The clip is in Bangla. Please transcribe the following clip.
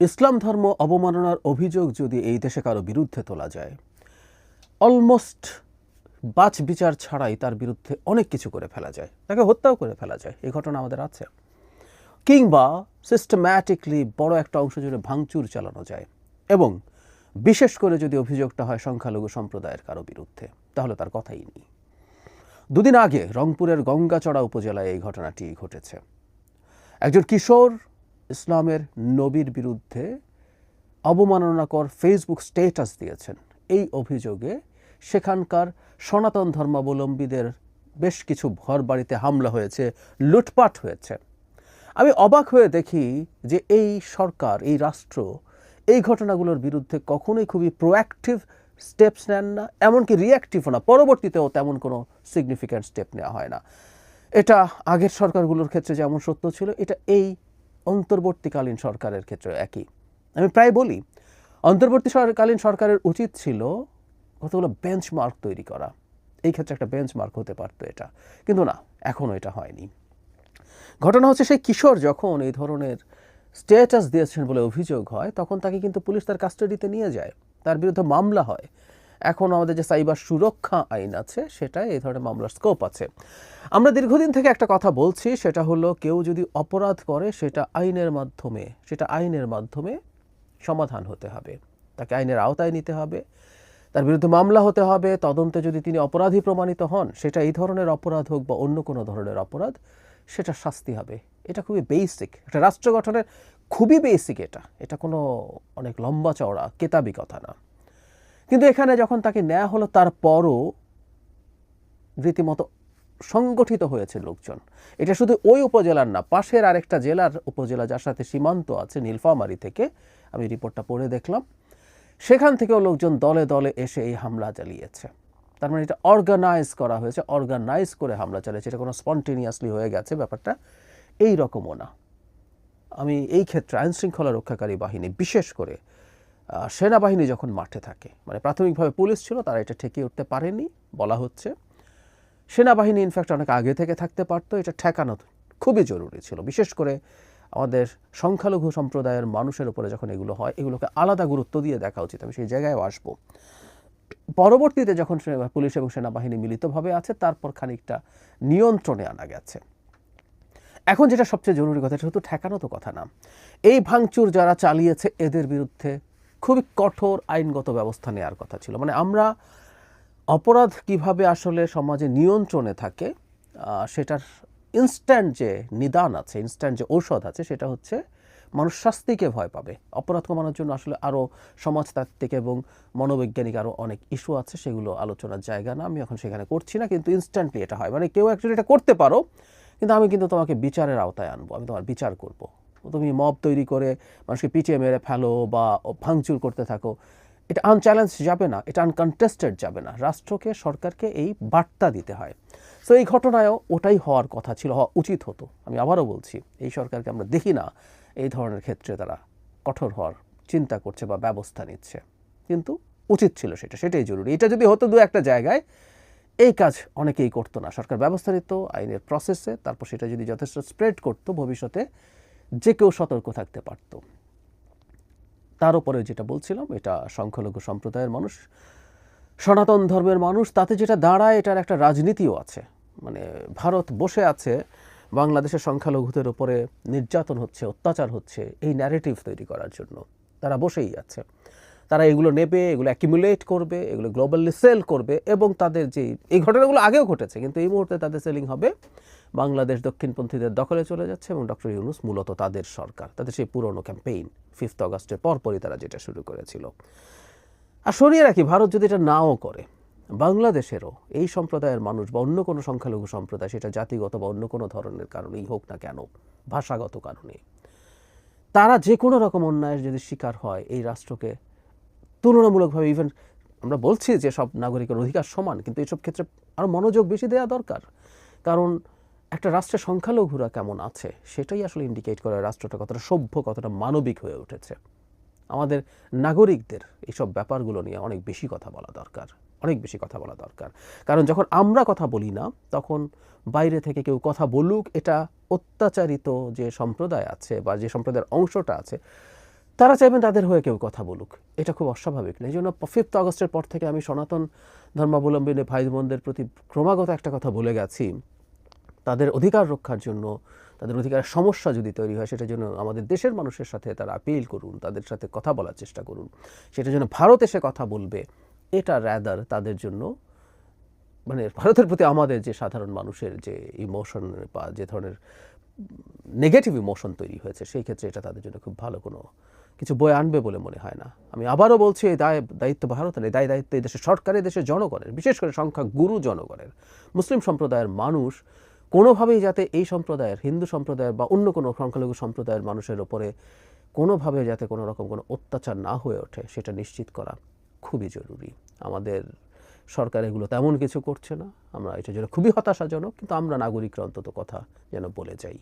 ইসলাম ধর্ম অবমাননার অভিযোগ যদি এই দেশে কারও বিরুদ্ধে তোলা যায়, অলমোস্ট বাছ বিচার ছাড়াই তার বিরুদ্ধে অনেক কিছু করে ফেলা যায়। তাকে হত্যাও করে ফেলা যায়। এই ঘটনা আমাদের আছে। কিংবা সিস্টেম্যাটিকলি বড় একটা অংশ জুড়ে ভাঙচুর চালানো যায় এবং বিশেষ করে যদি অভিযোগটা হয় সংখ্যালঘু সম্প্রদায়ের কারও বিরুদ্ধে, তাহলে তার কথাই নেই। দুদিন আগে রংপুরের গঙ্গাচড়া উপজেলায় এই ঘটনাটি ঘটেছে। একজন কিশোর ইসলামের নবীর বিরুদ্ধে অবমাননাকর ফেসবুক স্টেটাস দিয়েছেন। এই অভিযোগে সেখানকার সনাতন ধর্মাবলম্বীদের বেশ কিছু ঘর বাড়িতে হামলা হয়েছে, লুটপাট হয়েছে। আমি অবাক হয়ে দেখি যে এই সরকার, এই রাষ্ট্র এই ঘটনাগুলোর বিরুদ্ধে কখনোই খুবই প্রোঅ্যাক্টিভ স্টেপস নেন না, এমনকি রিয়াক্টিভও না। পরবর্তীতেও তেমন কোনো সিগনিফিক্যান্ট স্টেপ নেওয়া হয় না। এটা আগের সরকারগুলোর ক্ষেত্রে যেমন সত্য ছিল, এটা এই অন্তর্বর্তীকালীন সরকারের ক্ষেত্রে একই। আমি প্রায় বলি, অন্তর্বর্তী সরকালীন সরকারের উচিত ছিল কতগুলো বেঞ্চমার্ক তৈরি করা। এই ক্ষেত্রে একটা বেঞ্চমার্ক হতে পারতো এটা। কিন্তু না এখনও এটা হয়নি। ঘটনা হচ্ছে সেই কিশোর যখন এই ধরনের স্টেটাস দিয়েছেন বলে অভিযোগ হয়, তখন তাকে কিন্তু পুলিশ তার কাস্টাডিতে নিয়ে যায়। তার বিরুদ্ধে মামলা হয়। এখন আমাদের যে সাইবার সুরক্ষা আইন আছে সেটাই এই ধরনের মামলার স্কোপ আছে। আমরা দীর্ঘদিন থেকে একটা কথা বলছি, সেটা হলো কেউ যদি অপরাধ করে, সেটা আইনের মাধ্যমে, সেটা আইনের মাধ্যমে সমাধান হতে হবে। তাকে আইনের আওতায় নিতে হবে, তার বিরুদ্ধে মামলা হতে হবে, তদন্তে যদি তিনি অপরাধী প্রমাণিত হন, সেটা এই ধরনের অপরাধ হোক বা অন্য কোনো ধরনের অপরাধ, সেটা শাস্তি হবে। এটা খুবই বেসিক একটা রাষ্ট্র গঠনের খুবই বেসিক এটা। এটা কোনো অনেক লম্বা চওড়া, কেতাবি কথা না। কিন্তু এখানে যখন তাকে নেওয়া হলো, তারপরও রীতিমতো সংগঠিত হয়েছে লোকজন। এটা শুধু ওই উপজেলার না, পাশের আরেকটা জেলার উপজেলা যার সাথে সীমান্ত আছে, নীলফামারি থেকে, আমি রিপোর্টটা পড়ে দেখলাম, সেখান থেকেও লোকজন দলে দলে এসে এই হামলা চালিয়েছে। তার মানে এটা অর্গানাইজ করা হয়েছে অর্গানাইজ করে হামলা চালিয়েছে। এটা কোনো স্পন্টেনিয়াসলি হয়ে গেছে, ব্যাপারটা এই রকমও না। আমি এই ক্ষেত্রে আইনশৃঙ্খলা রক্ষাকারী বাহিনী, বিশেষ করে সেনাবাহিনী যখন মাঠে থাকে মানে প্রাথমিকভাবে পুলিশ ছিল, তারা এটা ঠেকিয়ে উঠতে পারেনি, বলা হচ্ছে। সেনাবাহিনী ইনফ্যাক্ট অনেক আগে থেকে থাকতে পারতো, এটা ঠেকানো খুবই জরুরি ছিল। বিশেষ করে আমাদের সংখ্যালঘু সম্প্রদায়ের মানুষের উপরে যখন এগুলো হয়, এগুলোকে আলাদা গুরুত্ব দিয়ে দেখা উচিত। আমি সেই জায়গায় আসব। পরবর্তীতে যখন পুলিশ এবং সেনাবাহিনী মিলিতভাবে আছে, তারপর খানিকটা নিয়ন্ত্রণে আনা গেছে। এখন যেটা সবচেয়ে জরুরি কথা, সেটা তো ঠেকানো তো কথা না। এই ভাঙচুর যারা চালিয়েছে, এদের বিরুদ্ধে খুবই কঠোর আইনগত ব্যবস্থা নেওয়ার কথা ছিল। মানে আমরা অপরাধ কীভাবে আসলে সমাজে নিয়ন্ত্রণে থাকে সেটার ইনস্ট্যান্ট যে নিদান আছে ইনস্ট্যান্ট যে ঔষধ আছে, সেটা হচ্ছে মানুষ শাস্তিকে ভয় পাবে। অপরাধ কমানোর জন্য আসলে আরও সমাজতাত্ত্বিক এবং মনোবৈজ্ঞানিক আরও অনেক ইস্যু আছে, সেগুলো আলোচনার জায়গা না, আমি এখন সেখানে করছি না, কিন্তু ইনস্ট্যান্টলি এটা হয়। মানে কেউ অ্যাকচুয়ালি এটা করতে পারো, কিন্তু আমি কিন্তু তোমাকে বিচারের আওতায় আনব, আমি তোমার বিচার করব। তুমি মব তৈরি করে মানুষকে পিটিয়ে মেরে ফেলো বা ভাঙচুর করতে থাকো, এটা আনচ্যালেঞ্জ যাবে না, এটা আনকনটেস্টেড যাবে না। রাষ্ট্রকে, সরকারকে এই বার্তা দিতে হয়। সো এই ঘটনায়ও ওটাই হওয়ার কথা ছিল, হওয়া উচিত হতো। আমি আবারও বলছি, এই সরকারকে আমরা দেখি না, এই ধরনের ক্ষেত্রে তারা কঠোর হওয়ার চিন্তা করছে বা ব্যবস্থা নিচ্ছে। কিন্তু উচিত ছিল সেটা, সেটাই জরুরি। এটা যদি হতো দু একটা জায়গায়, এই কাজ অনেকেই করতো না। সরকার ব্যবস্থা নিত, আইনের প্রসেসে তারপর সেটা যদি যথেষ্ট স্প্রেড করতো ভবিষ্যতে যে কেউ সতর্ক থাকতে পারতো। তার উপরে যেটা বলছিলাম, এটা সংখ্যালঘু সম্প্রদায়ের মানুষ, সনাতন ধর্মের মানুষ, তাতে যেটা দাঁড়ায়, এটার একটা রাজনীতিও আছে। মানে ভারত বসে আছে, বাংলাদেশের সংখ্যালঘুদের উপরে নির্যাতন হচ্ছে, অত্যাচার হচ্ছে, এই ন্যারেটিভ তৈরি করার জন্য। তারা বসেই আছে। তারা এগুলো নেবে, এগুলো অ্যাকিমুলেট করবে, এগুলো গ্লোবালি সেল করবে এবং তাদের যে, এই ঘটনাগুলো আগেও ঘটেছে, কিন্তু এই মুহূর্তে তাদের সেলিং হবে বাংলাদেশ দক্ষিণপন্থীদের দখলে চলে যাচ্ছে এবং ডক্টর ইউনুস মূলত তাদের সরকার। তাদের সেই পুরনো ক্যাম্পেইন ফিফথ অগস্টের পরপরই তারা যেটা শুরু করেছিল। আর সরিয়ে রাখি, ভারত যদি এটা নাও করে, বাংলাদেশেরও এই সম্প্রদায়ের মানুষ বা অন্য কোনো সংখ্যালঘু সম্প্রদায় সেটা জাতিগত বা অন্য কোনো ধরনের কারণেই হোক না কেন, ভাষাগত কারণে, তারা যে কোনো রকম অন্যায়ের যদি শিকার হয় এই রাষ্ট্রকে তুলনামূলকভাবে ইভেন আমরা বলছি যে সব নাগরিকের অধিকার সমান, কিন্তু এইসব ক্ষেত্রে আরও মনোযোগ বেশি দেওয়া দরকার। কারণ একটা রাষ্ট্রের সংখ্যালঘুরা কেমন আছে, সেটাই আসলে ইন্ডিকেট করে রাষ্ট্রটা কতটা সভ্য, কতটা মানবিক হয়ে উঠেছে। আমাদের নাগরিকদের এইসব ব্যাপারগুলো নিয়ে অনেক বেশি কথা বলা দরকার, অনেক বেশি কথা বলা দরকার। কারণ যখন আমরা কথা বলি না, তখন বাইরে থেকে কেউ কথা বলুক, এটা অত্যাচারিত যে সম্প্রদায় আছে বা যে সম্প্রদায়ের অংশটা আছে, তারা চাইবেন তাদের হয়ে কেউ কথা বলুক। এটা খুব অস্বাভাবিক। না এই জন্য ফিফথ আগস্টের পর থেকে আমি সনাতন ধর্মাবলম্বী ভাই বোনদের প্রতি ক্রমাগত একটা কথা বলে গেছি। তাদের অধিকার রক্ষার জন্য, তাদের অধিকারের সমস্যা যদি তৈরি হয়, সেটার জন্য আমাদের দেশের মানুষের সাথে তারা আপিল করুন, তাদের সাথে কথা বলার চেষ্টা করুন। সেটার জন্য ভারত এসে কথা বলবে, এটা র্যাদার তাদের জন্য মানে ভারতের প্রতি আমাদের যে সাধারণ মানুষের যে ইমোশন বা যে ধরনের নেগেটিভ ইমোশন তৈরি হয়েছে, সেই ক্ষেত্রে এটা তাদের জন্য খুব ভালো কোনো কিছু বই আনবে বলে মনে হয় না। আমি আবারও বলছি, এই দায়, দায়িত্ব ভারতের, এই দায়, দায়িত্ব এই দেশের সরকারের দেশের জনগণের, বিশেষ করে সংখ্যা গুরু জনগণের। মুসলিম সম্প্রদায়ের মানুষ কোনোভাবেই যাতে এই সম্প্রদায়ের, হিন্দু সম্প্রদায়ের বা অন্য কোনো সংখ্যালঘু সম্প্রদায়ের মানুষের ওপরে কোনোভাবে যাতে কোনো রকম কোনো অত্যাচার না হয়ে ওঠে, সেটা নিশ্চিত করা খুবই জরুরি। আমাদের সরকার এগুলো তেমন কিছু করছে না। আমরা এটা যেন খুবই হতাশাজনক, কিন্তু আমরা নাগরিকরা অন্তত কথা যেন বলে যাই।